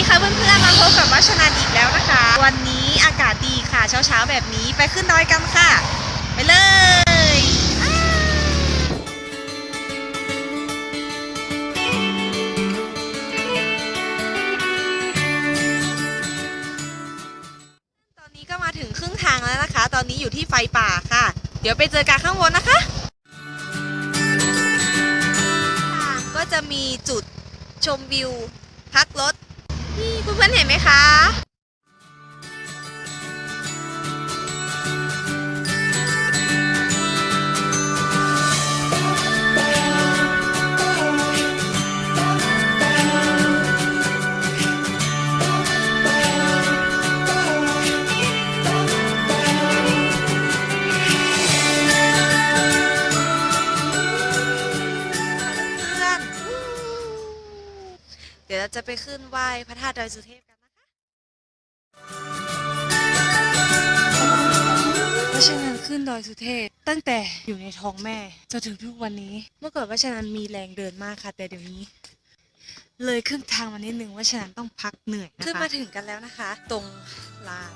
ดีค่ะเพื่อนๆ มาพบกับวัชนันอีกแล้วนะคะ วันนี้อากาศดีค่ะเช้าๆแบบนี้ไปขึ้นดอยกันค่ะ ไปเลยตอนนี้ก็มาถึงครึ่งทางแล้วนะคะ ตอนนี้อยู่ที่ไฟป่าค่ะ เดี๋ยวไปเจอกันข้างบนนะคะทางก็จะมีจุดชมวิวพักรถ นี่เพื่อนๆเห็นไหมคะ เดี๋ยวเราจะไปขึ้นไหว้พระธาตุดอยสุเทพกันนะคะวัชนันขึ้นดอยสุเทพตั้งแต่อยู่ในท้องแม่จนถึงทุกวันนี้ เมื่อก่อนวัชนันมีแรงเดินมากค่ะ แต่เดี๋ยวนี้ เลยครึ่งทางมานิดนึงวัชนันต้องพักเหนื่อยนะคะขึ้นมาถึงกันแล้วนะคะ ตรงลาน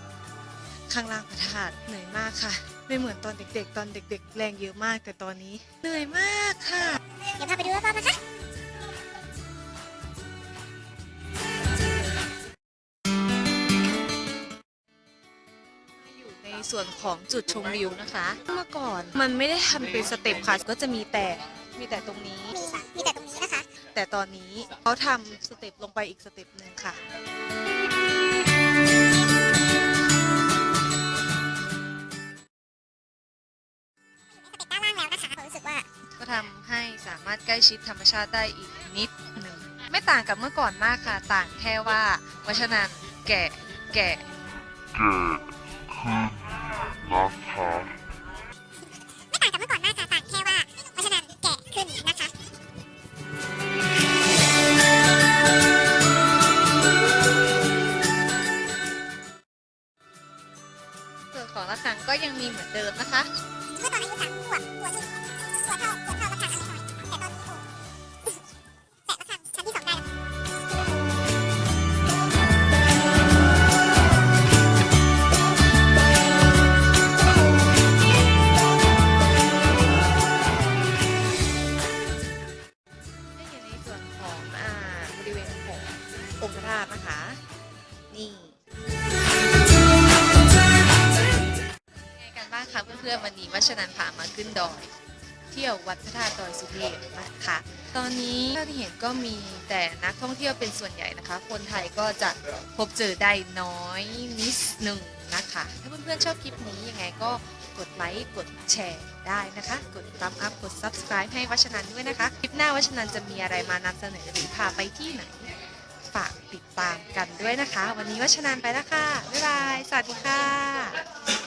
ข้างล่างพระธาตุเหนื่อยมากค่ะ ไม่เหมือนตอนเด็ก ๆ ตอนเด็ก ๆ แรงเยอะมากแต่ตอนนี้ เหนื่อยมากค่ะ เดี๋ยวพาไปดูรอบๆนะคะ ส่วนของจุดชมวิวนะคะ เมื่อก่อนมันไม่ได้ทำเป็นสเต็ปค่ะก็จะมีแต่มีแต่ตรงนี้ มีค่ะ มีแต่ตรงนี้นะคะ แต่ตอนนี้เขาทำสเต็ปลงไปอีกสเต็ปหนึ่งค่ะสเต็ปด้านล่างแล้วนะคะผมรู้สึกว่าก็ทำให้สามารถใกล้ชิดธรรมชาติได้อีกนิดหนึ่ง ไม่ต่างกับเมื่อก่อนมากค่ะ ต่างแค่ว่าวัชนันแกะแกะเกิดขึ้ นะคะไม่ต่างกับเมื่อก่อนมากค่ะต่างแค่ว่าเพราะฉะนั้นแก่ขึ้นนะคะส่วนของระฆังก็ยังมีเหมือนเดิมนะคะเมื่อตอนอายุสามขวบตัวที่ตัวเท่าตัวเท่า งค์พระธาตุนะคะ นี่ไงกันบ้างคะเพื่อนๆวันนี้วัชนันพามาขึ้นดอย เที่ยววัดพระธาตุดอยสุเทพนะคะตอนนี้เท่าที่เห็นก็มีแต่นักท่องเที่ยวเป็นส่วนใหญ่นะคะ คนไทยก็จะพบเจอได้น้อยนิดหนึ่งนะคะ ถ้าเพื่อนๆชอบคลิปนี้ยังไงก็กดไลค์กดแชร์ได้นะคะ กดตามอัพกด subscribe ให้วัชนันด้วยนะคะ คลิปหน้าวัชนันจะมีอะไรมานำเสนอหรือพาไปที่ไหน ฝากติดตามกันด้วยนะคะ วันนี้วัชนานไปแล้วค่ะ บ๊ายบาย สวัสดีค่ะ